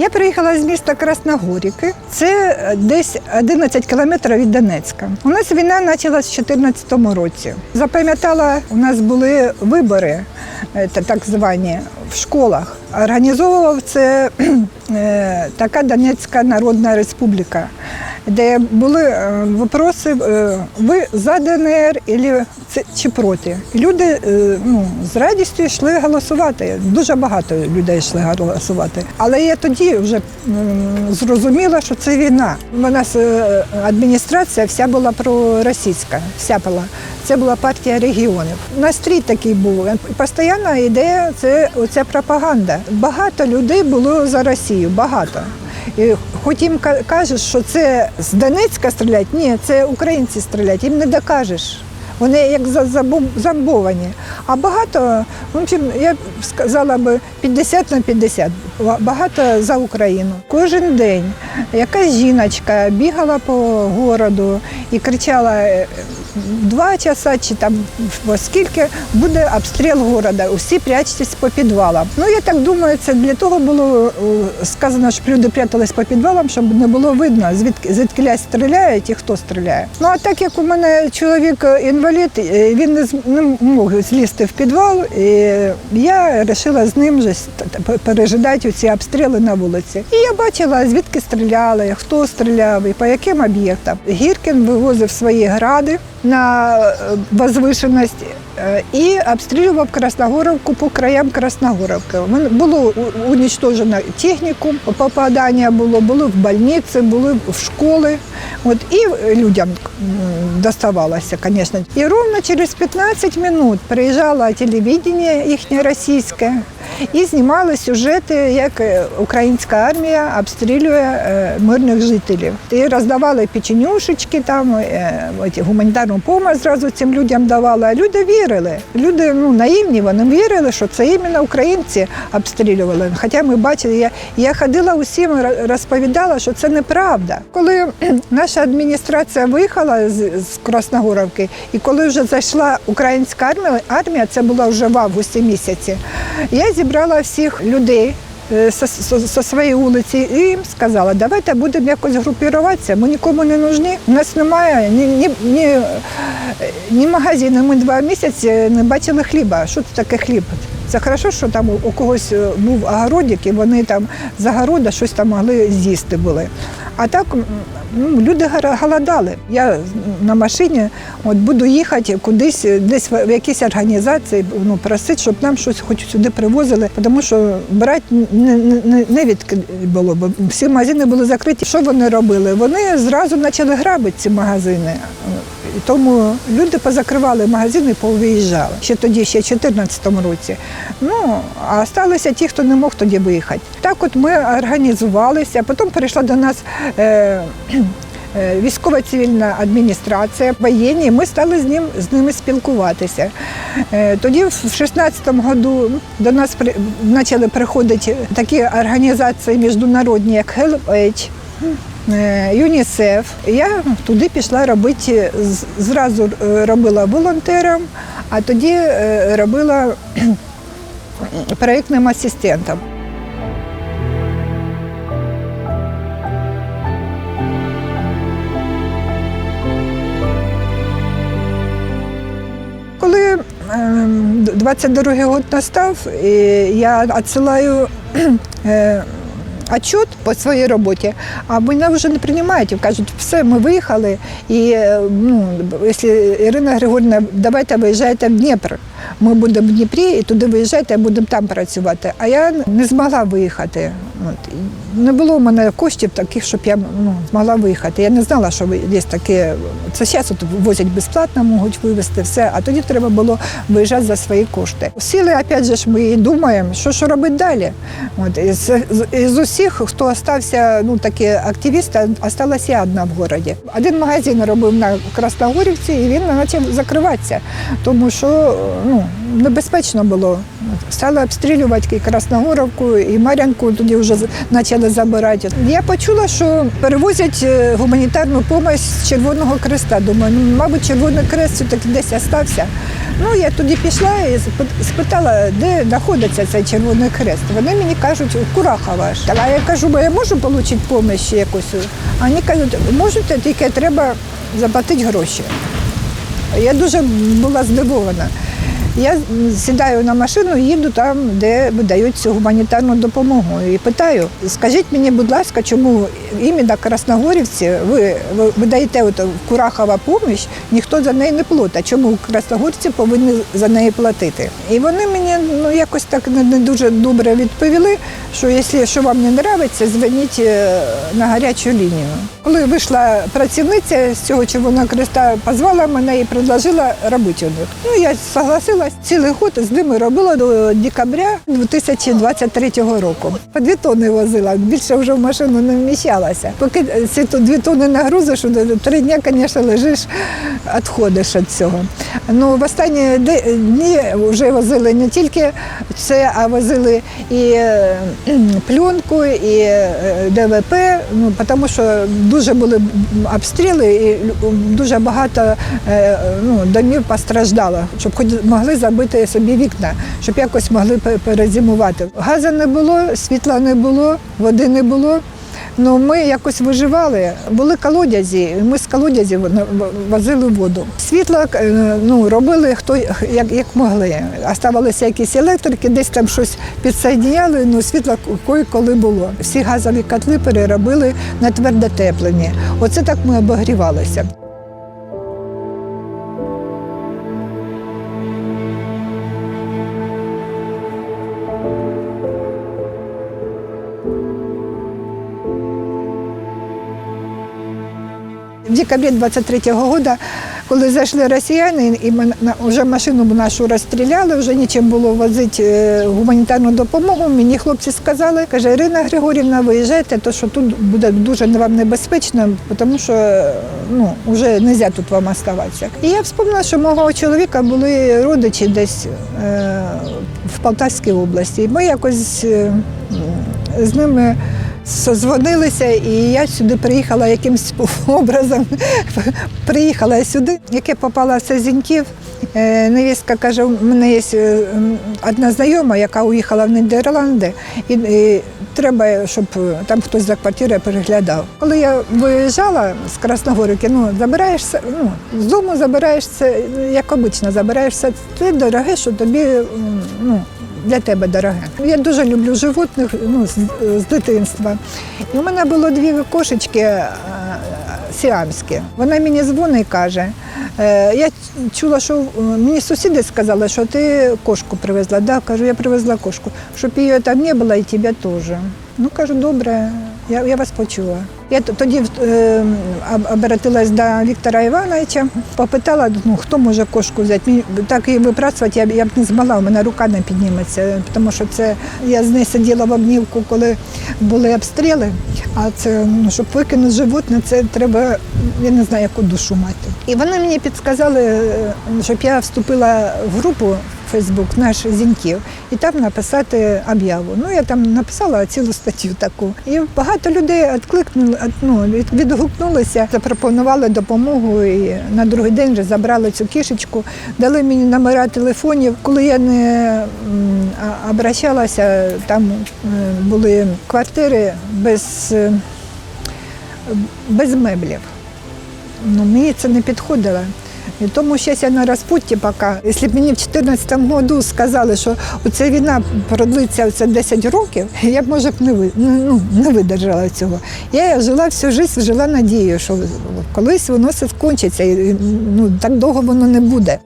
Я приїхала з міста Красногоріки, Це е, десь 11 кілометрів від Донецька. У нас війна почалась в 2014 році. Запам'ятала, у нас були вибори, е, та- так звані, в школах. Організовував це е, така Донецька Народна Республіка, де були е, вопроси, е, ви за ДНР це- чи проти. Люди е, ну, з радістю йшли голосувати. Дуже багато людей йшли голосувати. Але я тоді вже зрозуміла, що це війна. У нас адміністрація вся була проросійська, вся була. Це була партія регіонів. Настрій такий був. Постійна ідея це оця пропаганда. Багато людей було за Росію, багато. І хоч їм ка- кажеш, що це з Донецька стріляють, ні, це українці стріляють, їм не докажеш. Вони як за- забу- зомбовані. А багато, в общем, я б сказала би 50 на 50, багато за Україну. Кожен день якась жіночка бігала по городу і кричала е, два часа чи там оскільки буде обстріл города, усі прячтесь по підвалам. Ну я так думаю, це для того було е, сказано, щоб люди прятались по підвалам, щоб не було видно, звідки звідки стріляють і хто стріляє. Ну а так як у мене чоловік е, інвалід, е, він не, не мог злізти в підвал, і я вирішила з ним же пережидати ці обстріли на вулиці. І я бачила, звідки стріляли, хто стріляв і по яким об'єктам. Гіркін вивозив свої гради на е, возвишеність е, і обстрілював Красногоровку по краям Красногоровки. Було уничтожено техніку, попадання було, було в больниці, були в школи. От, і людям м, доставалося, звісно. І ровно через 15 минут приїжджало телевідення їхнє російське і знімали сюжети, як е, українська армія обстрілює е, мирних жителів. І роздавали печенюшечки, там е, оті, гуманітарну допомогу зразу цим людям давали. А люди вірили. Люди ну, наївні, вони вірили, що це іменно українці обстрілювали. Хоча ми бачили, я, я ходила усім, розповідала, що це неправда. Коли наша адміністрація виїхала з, з Красногоровки, і коли вже зайшла українська армія, армія, це було вже в августі місяці, я зібрала всіх людей. Е, со, со своєї вулиці і їм сказала, давайте будемо якось групіруватися, ми нікому не нужні. У нас немає ні, ні, ні, е, ні магазину. Ми два місяці не бачили хліба. Що це таке хліб? Це хорошо, що там у- у когось е, був огородик, і вони там з огорода щось там могли з'їсти були. А так ну, люди голодали. Я на машині от, буду їхати кудись, десь в якісь організації, ну, просити, щоб нам щось хоч сюди привозили, тому що брати не, не- не від було, бо всі магазини були закриті. Що вони робили? Вони зразу почали грабити ці магазини. Тому люди позакривали магазини, повиїжджали. Ще тоді, ще в 2014 році. Ну, а залишилися ті, хто не мог тоді виїхати. Так от ми організувалися, потім прийшла до нас. Е, е, Військова цивільна адміністрація, воєнні, ми стали з ним з ними спілкуватися. Е, Тоді, в 16-му году, до нас почали приходити такі організації міжнародні, як HelpAge, е, ЮНІСЕФ. Я туди пішла робити, зразу е, робила волонтером, а тоді е, робила проєктним асистентом. Коли ем, 22-й год настав, я відсилаю е, отчет по своїй роботі, а мене вже не приймають. Кажуть, все, ми виїхали, і е, ну, якщо Ірина Григорівна, давайте виїжджайте в Дніпр. Ми будемо в Дніпрі і туди виїжджайте, будемо там працювати. А я не змогла виїхати. От. Не було в мене коштів таких, щоб я ну, змогла виїхати. Я не знала, що є таке. Це зараз от возять безплатно, можуть вивезти все, а тоді треба було виїжджати за свої кошти. Сіли, опять же, ж, ми і думаємо, що, що робити далі. От, із, з- із усіх, хто залишився, ну, такі активісти, залишилася я одна в місті. Один магазин робив на Красногорівці, і він почав закриватися, тому що ну, небезпечно було. Стали обстрілювати і Красногоровку, і Мар'янку, тоді вже почали забирати. Я почула, що перевозять е, гуманітарну допомогу з Червоного Креста. Думаю, ну, мабуть, Червоний Крест все-таки десь остався. Ну, я туди пішла і спитала, де знаходиться цей Червоний Хрест. Вони мені кажуть, Курахова. ж. А я кажу, бо я можу отримати допомогу якусь? А вони кажуть, можете, тільки треба заплатити гроші. Я дуже була здивована. Я сідаю на машину їду там, де видають цю гуманітарну допомогу. І питаю: скажіть мені, будь ласка, чому іменно Красногорівці ви, ви, ви от Курахова допомогу, ніхто за неї не платить. Чому Красногорівці повинні за неї платити? І вони мені ну якось так не, дуже добре відповіли, що якщо що вам не подобається, дзвоніть е, на гарячу лінію. Коли вийшла працівниця з цього Червоного Креста, позвала мене і предложила робити у них. Ну я согласилась. Цілий год з ними робила до декабря 2023 року. По дві тонни возила, більше вже в машину не вміщалася. Поки ці дві тонни нагрузиш, три дні, звісно, лежиш, відходиш від цього. Ну, в останні дні вже возили не тільки це, а возили і е, пленку, і е, ДВП, ну, тому що дуже були обстріли і дуже багато е, ну, домів постраждало, щоб хоч могли забити собі вікна, щоб якось могли перезимувати. Газу не було, світла не було, води не було. Ну, ми якось виживали. Були колодязі, ми з колодязів возили воду. Світло е, ну, робили хто як, як могли. Оставалися якісь електрики, десь там щось підсоєдняли, ну світло кої-коли було. Всі газові котли переробили на твердотеплені. Оце так ми обогрівалися. В декабрі 23-го року, коли зайшли росіяни, і на- вже машину нашу розстріляли, вже нічим було возити е, гуманітарну допомогу. Мені хлопці сказали, каже, Ірина Григорівна, виїжджайте, то що тут буде дуже вам небезпечно, тому що ну, вже не можна тут вам оставатися. І я вспомнила, що мого чоловіка були родичі десь е, в Полтавській області. І ми якось е, з ними Созвонилися, і я сюди приїхала якимось образом. приїхала я сюди, яке попала в Сазіньків. Е, Невістка каже, у мене є е, одна знайома, яка уїхала в Нідерланди, і, треба, щоб там хтось за квартирою переглядав. Коли я виїжджала з Красногорівки, ну забираєшся, ну з дому забираєшся, як обично, забираєшся те дороге, що тобі ну, для тебе дороге. Я дуже люблю животних ну, з, з дитинства. І у мене було дві кошечки е, сіамські. Вона мені дзвонить і каже. е, Я чула, що е, мені сусіди сказали, що ти кошку привезла. Да, кажу, я привезла кошку, щоб її там не було і тебе теж. Ну, кажу, добре, я, я вас почула. Я тоді е, обратилась до Віктора Івановича, попитала, ну, хто може кошку взяти. Мені так її випрацювати я, б- я б не змогла, у мене рука не підніметься, тому що це я з нею сиділа в обнівку, коли були обстріли. А це ну, щоб викинути животне, це треба, я не знаю, яку душу мати. І вони мені підказали, е, щоб я вступила в групу Фейсбук наш Зіньків і там написати об'яву. Ну я там написала цілу статтю таку. І багато людей відкликнули, від- ну, відгукнулися, запропонували допомогу. І на другий день вже забрали цю кішечку, дали мені номера телефонів. Коли я не обращалася, там е, були квартири без, е, без меблів. Ну, мені це не підходило. І тому щось я на розпутті поки. Якщо б мені в 2014 году сказали, що ця війна продлиться оце 10 років, я б може б не ви- ну, не видержала цього. Я жила всю життя, жила надією, що колись воно все скончиться, і ну, так довго воно не буде.